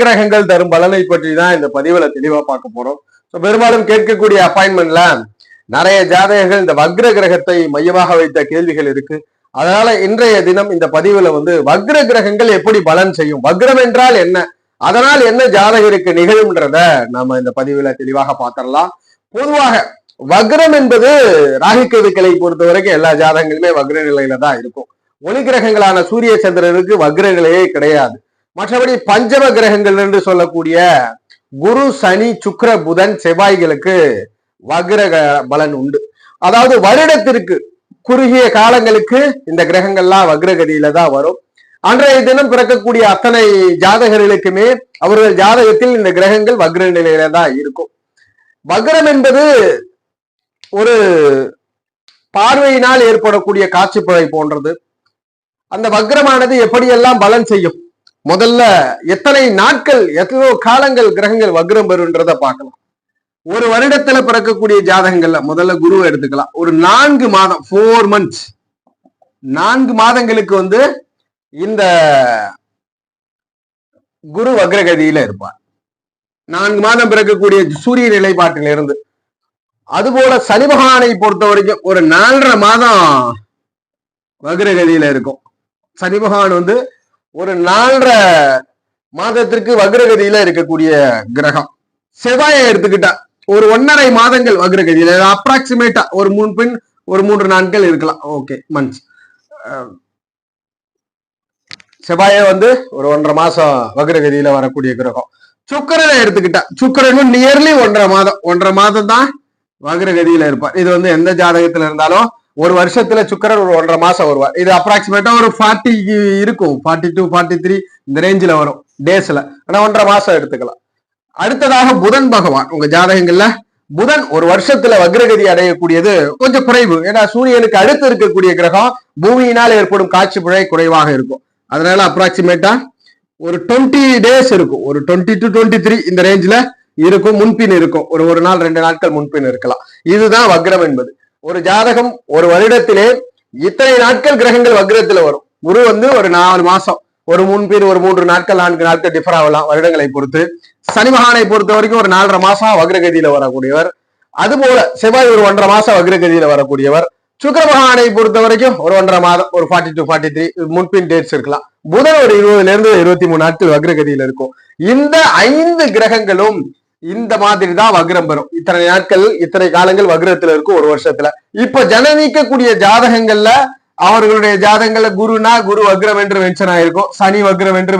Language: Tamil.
கிரகங்கள் தரும் பலனை பற்றி தான் இந்த பதிவுல தெளிவா பார்க்க போறோம். பெரும்பாலும் கேட்கக்கூடிய அப்பாயின்மெண்ட்ல நிறைய ஜாதகங்கள் இந்த வக்ர கிரகத்தை மையமாக வைத்த கேள்விகள் இருக்கு. அதனால இன்றைய தினம் இந்த பதிவுல வந்து வக்ர கிரகங்கள் எப்படி பலன் செய்யும் வக்ரம் என்றால் என்ன அதனால் என்ன ஜாதகருக்கு நிகழும்ன்றத நாம இந்த பதிவுல தெளிவாக பார்த்திடலாம். பொதுவாக வக்ரம் என்பது ராகிக்கதுக்களை பொறுத்த வரைக்கும் எல்லா ஜாதகங்களுமே வக்ர நிலையில தான் இருக்கும். ஒளி கிரகங்களான சூரிய சந்திரனுக்கு வக்ர நிலையே கிடையாது. மற்றபடி பஞ்சம கிரகங்கள் என்று சொல்லக்கூடிய குரு சனி சுக்கர புதன் செவ்வாய்களுக்கு வக்ர பலன் உண்டு. அதாவது வருடத்திற்கு குறுகிய காலங்களுக்கு இந்த கிரகங்கள்லாம் வக்ரகதியில தான் வரும். அன்றைய தினம் பிறக்கக்கூடிய அத்தனை ஜாதகர்களுக்குமே அவர்கள் ஜாதகத்தில் இந்த கிரகங்கள் வக்ர நிலையில தான் இருக்கும். வக்ரம் என்பது ஒரு பார்வையினால் ஏற்படக்கூடிய காட்சிப்பழை போன்றது. அந்த வக்ரமானது எப்படியெல்லாம் பலன் செய்யும்? முதல்ல எத்தனை நாட்கள் எத்தனையோ காலங்கள் கிரகங்கள் வக்ரம் பெறுன்றத பார்க்கலாம். ஒரு வருடத்துல பிறக்கக்கூடிய ஜாதகங்கள்ல முதல்ல குருவை எடுத்துக்கலாம். ஒரு நான்கு மாதம் ஃபோர் மந்த்ஸ் நான்கு மாதங்களுக்கு வந்து இந்த குரு வக்ரகதியில இருப்பார். நான்கு மாதம் பிறக்கக்கூடிய சூரிய நிலைப்பாட்டில இருந்து அதுபோல சனி பகவானை பொறுத்த வரைக்கும் ஒரு நாலரை மாதம் வக்ரகதியில இருக்கும். சனி பகவான் வந்து ஒரு நாலரை மாதத்திற்கு வக்ரகதியில இருக்கக்கூடிய கிரகம். செவ்வாயை எடுத்துக்கிட்டா ஒரு ஒன்னரை மாதங்கள் வக்ரகதியில அப்ராக்சிமேட்டா ஒரு மூணு பின் ஒரு மூன்று நாட்கள் இருக்கலாம். ஓகே மந்த்ஸ் செவ்வாயை வந்து ஒரு ஒன்றரை மாசம் வக்ரகதியில வரக்கூடிய கிரகம். சுக்கரனை எடுத்துக்கிட்டா சுக்கரனும் நியர்லி ஒன்றரை மாதம் ஒன்றரை மாதம் தான் வக்ரகதியில இருப்பார். இது வந்து எந்த ஜாதகத்துல இருந்தாலும் ஒரு வருஷத்துல சுக்கரர் ஒரு ஒன்றரை மாசம் வருவார். இது அப்ராக்சிமேட்டா ஒரு ஃபார்ட்டி இருக்கும் ஃபார்ட்டி டூ ஃபார்ட்டி த்ரீ இந்த ரேஞ்சில் வரும் டேஸ்ல ஆனா ஒன்றரை மாசம் எடுத்துக்கலாம். அடுத்ததாக புதன் பகவான் உங்க ஜாதகங்கள்ல புதன் ஒரு வருஷத்துல வக்ரகதி அடையக்கூடியது கொஞ்சம் குறைவு. ஏன்னா சூரியனுக்கு அடுத்து இருக்கக்கூடிய கிரகம் பூமியினால் ஏற்படும் காட்சி பிழை குறைவாக இருக்கும். அதனால அப்ராக்சிமேட்டா ஒரு டுவெண்ட்டி டேஸ் இருக்கும். ஒரு டுவெண்ட்டி டு டுவெண்ட்டி த்ரீ இந்த ரேஞ்சில் இருக்கும் முன்பின் இருக்கும். ஒரு ஒரு நாள் ரெண்டு நாட்கள் முன்பின் இருக்கலாம். இதுதான் வக்ரம் என்பது. ஒரு ஜாதகம் ஒரு வருடத்திலே இத்தனை நாட்கள் கிரகங்கள் வக்ரத்துல வரும். குரு வந்து ஒரு நாலு மாசம் ஒரு முன்பின் ஒரு மூன்று நாட்கள் நான்கு நாட்கள் டிஃபர் ஆகலாம் வருடங்களை பொறுத்து. சனி மகானை பொறுத்த வரைக்கும் ஒரு நாலரை மாசம் வக்ரகதியில வரக்கூடியவர். அதுபோல செவ்வாய் ஒரு ஒன்றரை மாசம் வக்ரகதியில வரக்கூடியவர். சுக்கர மகானை பொறுத்த வரைக்கும் ஒரு ஒன்றரை மாதம் ஒரு ஃபார்ட்டி டு ஃபார்ட்டி த்ரீ முன்பின் டேட்ஸ் இருக்கலாம். புதன் ஒரு இருபதுல இருந்து இருபத்தி மூணு நாட்கள் வக்ரகதியில இருக்கும். இந்த ஐந்து கிரகங்களும் இந்த மாதிரி தான் வக்ரம் வரும். இத்தனை நாட்கள் இத்தனை காலங்கள் வக்ரத்துல இருக்கும் ஒரு வருஷத்துல. இப்ப ஜன நீக்கக்கூடிய ஜாதகங்கள்ல அவர்களுடைய ஜாதகங்கள்ல குருனா குரு வக்ரம் என்று மென்ஷன் ஆயிருக்கும். சனி வக்ரம் என்று